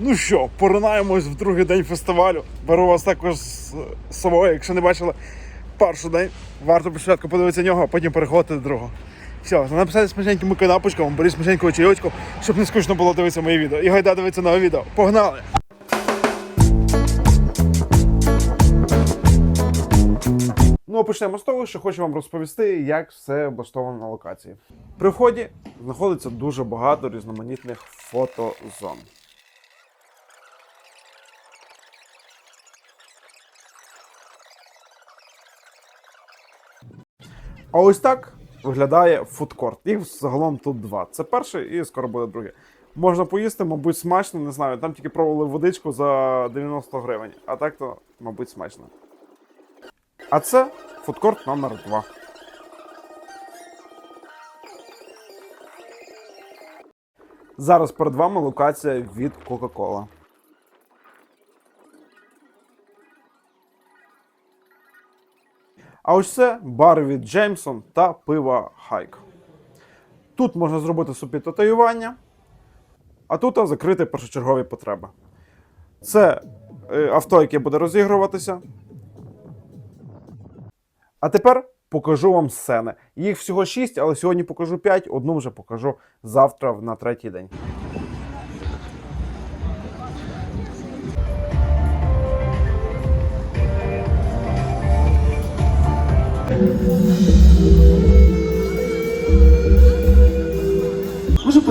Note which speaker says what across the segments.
Speaker 1: Ну що, поринаємось в другий день фестивалю. Беру вас також з собою, якщо не бачили перший день. Варто спочатку подивитися нього, а потім переходити до другого. Все, написати смачненькими канапочками, беріть смачненького чайочку, щоб не скучно було дивитися мої відео. І гайда дивитися нове відео. Погнали! Ну, почнемо з того, що хочу вам розповісти, як все облаштовано на локації. При вході знаходиться дуже багато різноманітних фотозон. А ось так виглядає фудкорт. Їх загалом тут два. Це перший і скоро буде другий. Можна поїсти, мабуть, смачно, не знаю. Там тільки пробували водичку за 90 гривень, а так то, мабуть, смачно. А це фудкорт номер 2. Зараз перед вами локація від Coca-Cola. А ось це бар від Джеймсон та пива Хайк. Тут можна зробити собі татуювання, а тут закрити першочергові потреби. Це е, авто, яке буде розігруватися. А тепер покажу вам сцени. Їх всього 6, але сьогодні покажу 5, одну вже покажу завтра на третій день.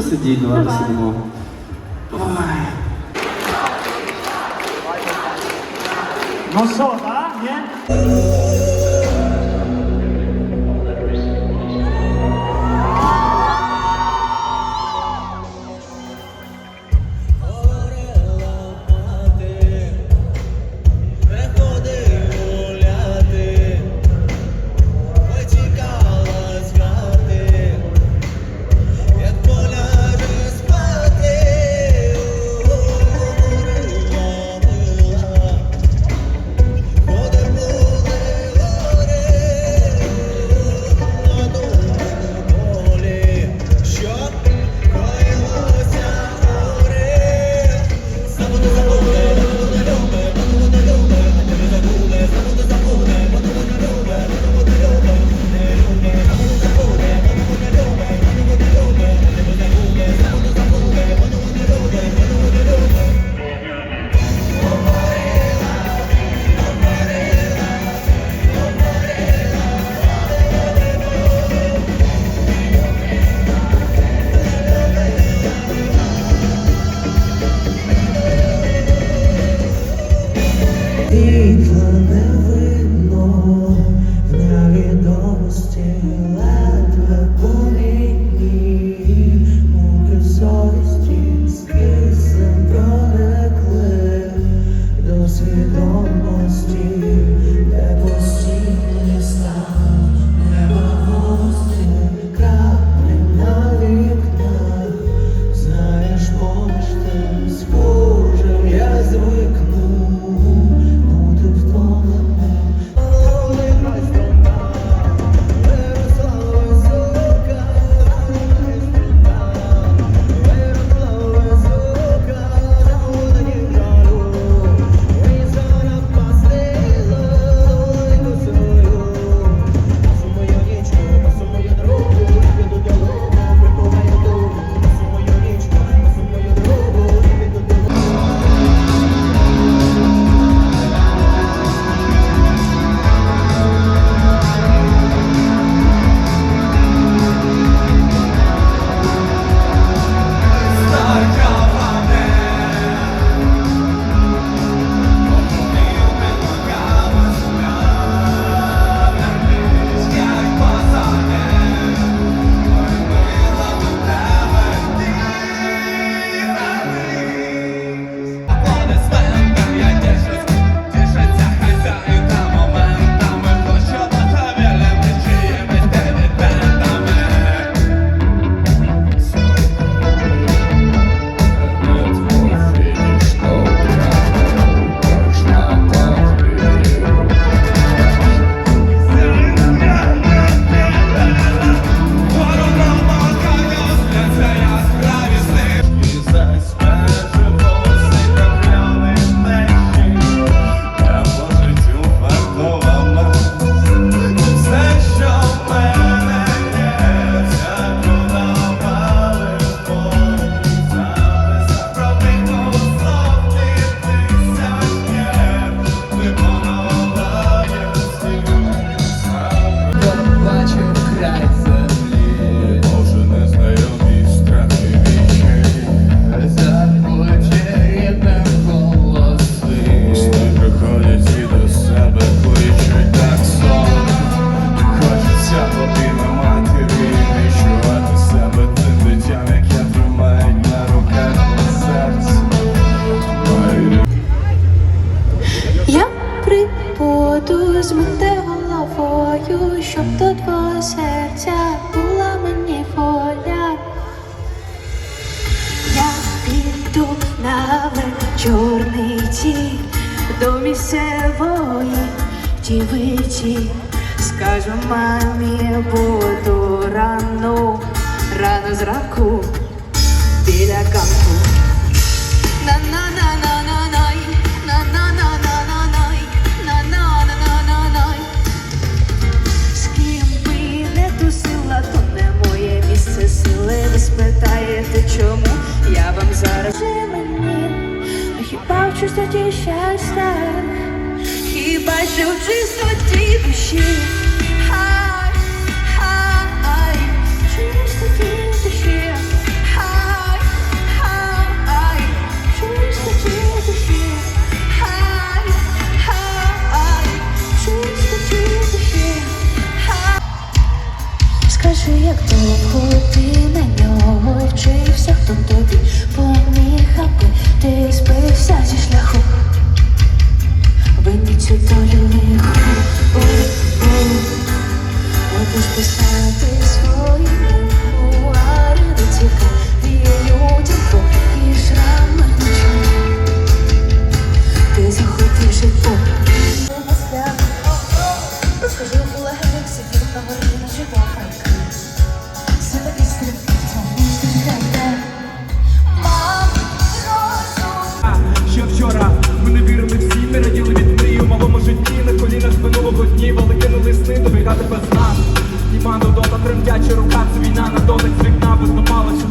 Speaker 2: Може посидіть, давай посидимо.
Speaker 3: Ну що,
Speaker 4: рано біля ганку. На-на-на-на-на-най, на-на-на-на-на-най, на-на-на-на-на-най. З ким би не тусила, то не моє місце сили. Ви спитаєте, чому я вам зараз мені, а хіба в чистоті щастя? Хіба що в чистоті душі?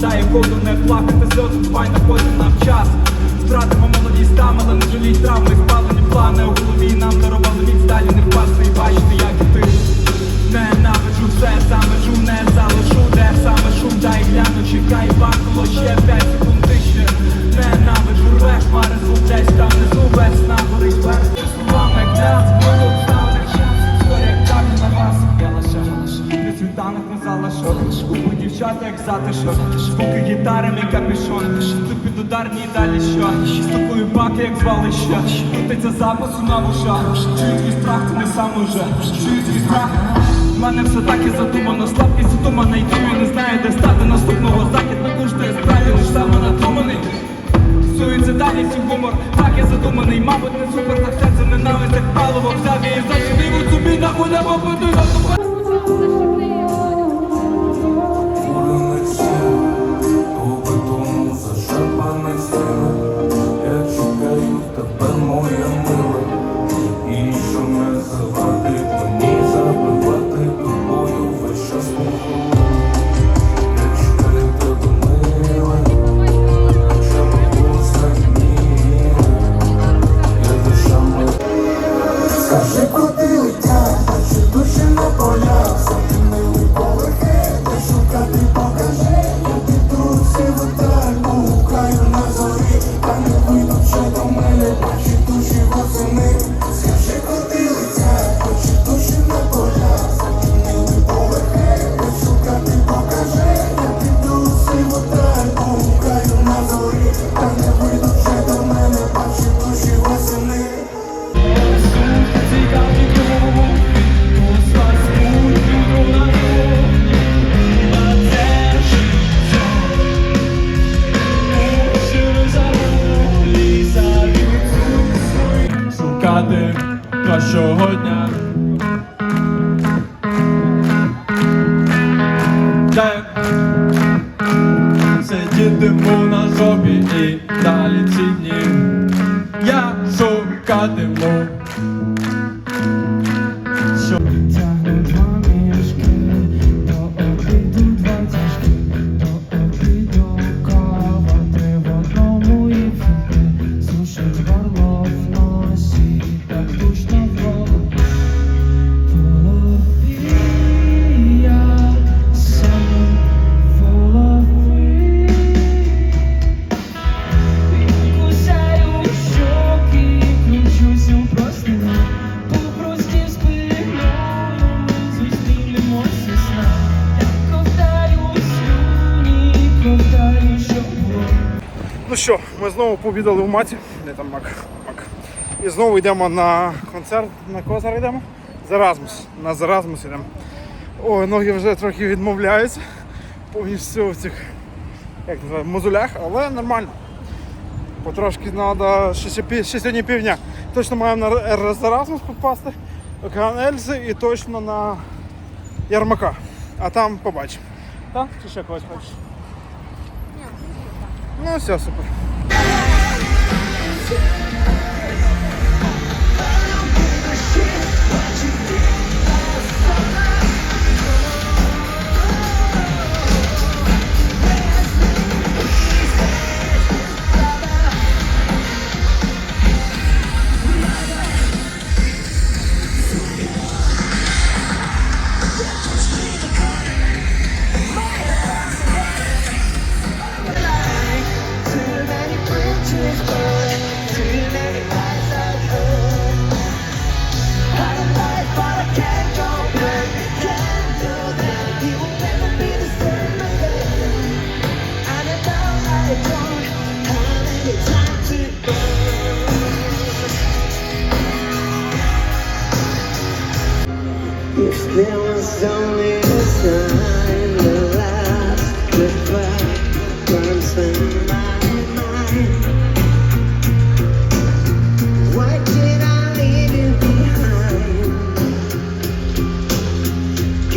Speaker 5: Сідає коду, не плакати сльози, збай на потім нам час. Втратимо молодість там, але не жаліть травми, спалені плани. У голові Нам дарували міць далі не впасти. І бачити, як і ти. Ненавиджу все, саме жу, не залишу, де саме шум, дай гляну, чекай, бахнуло ще п'ять секунд тиші. Ненавиджу, рвеш, хмари звук десь там внизу, весна горить вверх Словами грязь, було вставних час. Історія як на вас, я лише на світанок дівчата, як затишок. Звуки гітари, мій капюшон. Ти під ударні і далі що? Стукую баки, як звалище. Крутиться запасу на вушах Чую твій страх, ти не сам уже. Чую твій страх. В мене все так і задумано, слабкість йду і не знаю, де стати наступного. Захід не коштує справді, лиш саме надуманий. Суїцидальність і гумор, так я задуманий, мабуть, не супер, так це ненависть, як паливо. В заві і зачинив у собі на худому будинок.
Speaker 6: Курених
Speaker 1: cademo пообідали в маті. Де там мак? Мак. І знову йдемо на концерт. На кого зараз йдемо?
Speaker 3: Заразмус. На Заразмус ідемо. Ой, ноги вже трохи відмовляються. Повністю в цих як називаємо, мозолях, але нормально. Потрошки треба ще, ще, сьогодні півдня. Точно маємо на Заразмус попасти, океан Ельзи і точно на Ярмака. А там побачимо. Так? Чи ще когось хочеш? Ну все, супер.
Speaker 7: você.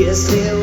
Speaker 7: esqueceu.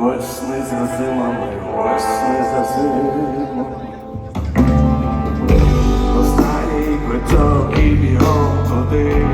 Speaker 7: Осни за зимами, осни за зимами. Останній квиток і бігом туди.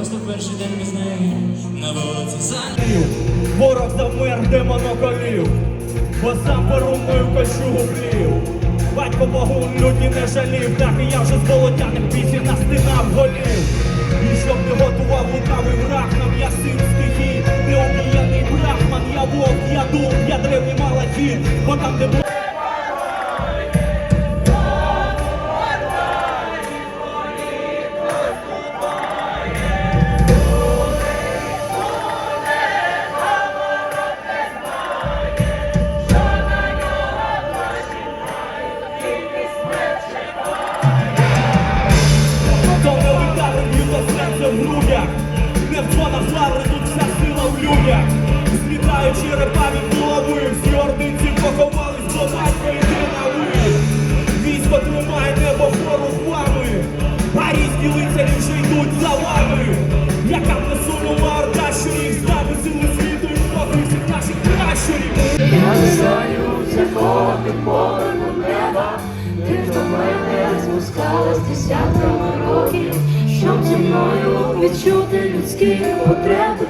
Speaker 8: просто перший день без неї на вулиці Санків.
Speaker 9: Ворог завмер, де моноколів, бо сам порумою кольчугу плів. Батько богу людні не жалів, так і я вже з болотяних пісі на стінах голів. І щоб не готував лукавий враг нам я син стихій, необіяний брахман, я вовк, я дуб, я древній малахід, бо там де було.
Speaker 10: Смерть Злітають черепа від голови Всі ординці поховались, бо батько йде на Військо тримає небо вгору хвами А різні лицарі вже йдуть за вами. Яка б не сунула орда, що їх здати сили світу і похуй всіх наших пращурів.
Speaker 4: Я не знаю, з якого ти поверну неба, ти до мене спускалась десятками років, щоб зі мною відчути людські потреби.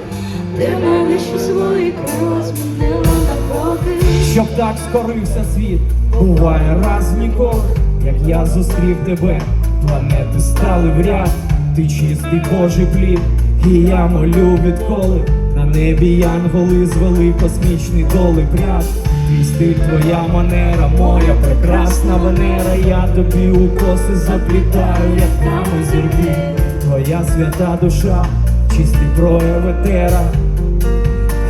Speaker 10: Щоб так скорився світ, буває раз ніколи, як я зустрів тебе, планети стали в ряд, ти чистий Божий плід, і я молю відколи, на небі янголи звели космічний доли пряд. Твій твоя манера, моя прекрасна Венера, я тобі у коси заплітаю, як там зірки, твоя свята душа, чистий прояв етера.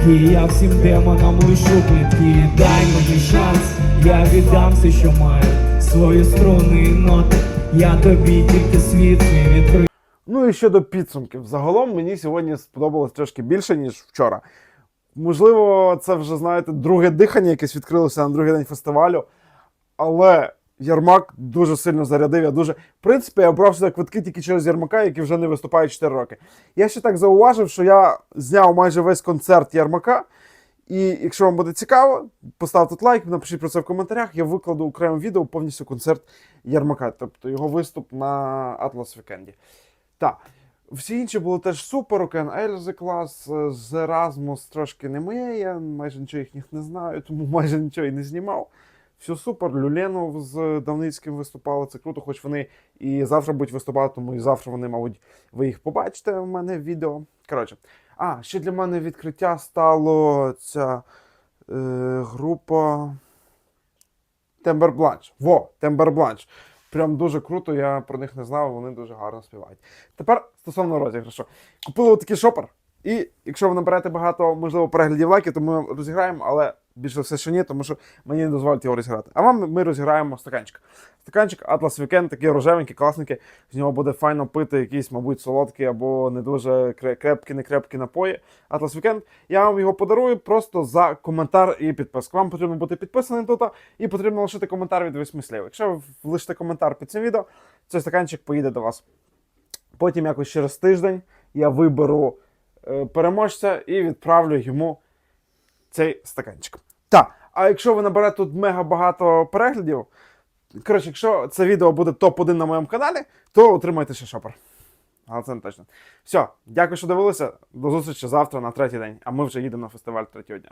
Speaker 10: І я всім демонам лишу плітки Дай мені шанс, я віддам все, що маю Свої струни і ноти, я тобі тільки світ свій відкрию
Speaker 1: Ну і щодо підсумків. Загалом мені сьогодні сподобалось трошки більше, ніж вчора. Можливо, це вже, знаєте, друге дихання, якесь відкрилося на другий день фестивалю. Але Ярмак дуже сильно зарядив. Я дуже. В принципі, я обрав сюди квитки тільки через Ярмака, який вже не виступає 4 роки. Я ще так зауважив, що я зняв майже весь концерт Ярмака. І якщо вам буде цікаво, поставте лайк, напишіть про це в коментарях. Я викладу окреме відео повністю концерт Ярмака, тобто його виступ на Atlas Вікенді. Так. Всі інші були теж супер, Окен Ельзи клас, з Erasmus трошки не моє, я майже нічого їхніх не знаю, тому майже нічого і не знімав. Все супер. Люленов з Давницьким виступали, це круто, хоч вони і завтра будуть виступати, тому і завтра вони, мабуть, ви їх побачите в мене в відео. Коротше, а, ще для мене відкриття стало ця е, група Тембер Бланш. Во, Тембер Бланш. Прям дуже круто, я про них не знав, вони дуже гарно співають. Тепер стосовно розіграшу. Купили отакий шопер, і якщо ви наберете багато, можливо, переглядів лайків, то ми розіграємо, але більше все, що ні, тому що мені не дозволять його розіграти. А вам ми розіграємо стаканчик. Стаканчик Atlas Weekend, такий рожевенький, класненький. З нього буде файно пити якісь, мабуть, солодкі або не дуже крепкі, не крепкі напої. Atlas Weekend. Я вам його подарую просто за коментар і підписку. Вам потрібно бути підписаним тут і потрібно лишити коментар від восьми слів. Якщо ви лишите коментар під цим відео, цей стаканчик поїде до вас. Потім якось через тиждень я виберу е, переможця і відправлю йому цей стаканчик. Так, а якщо ви наберете тут мега багато переглядів, коротше, якщо це відео буде топ-1 на моєму каналі, то отримайте ще шопер. Але це не точно. Все, дякую, що дивилися. До зустрічі завтра на третій день. А ми вже їдемо на фестиваль третього дня.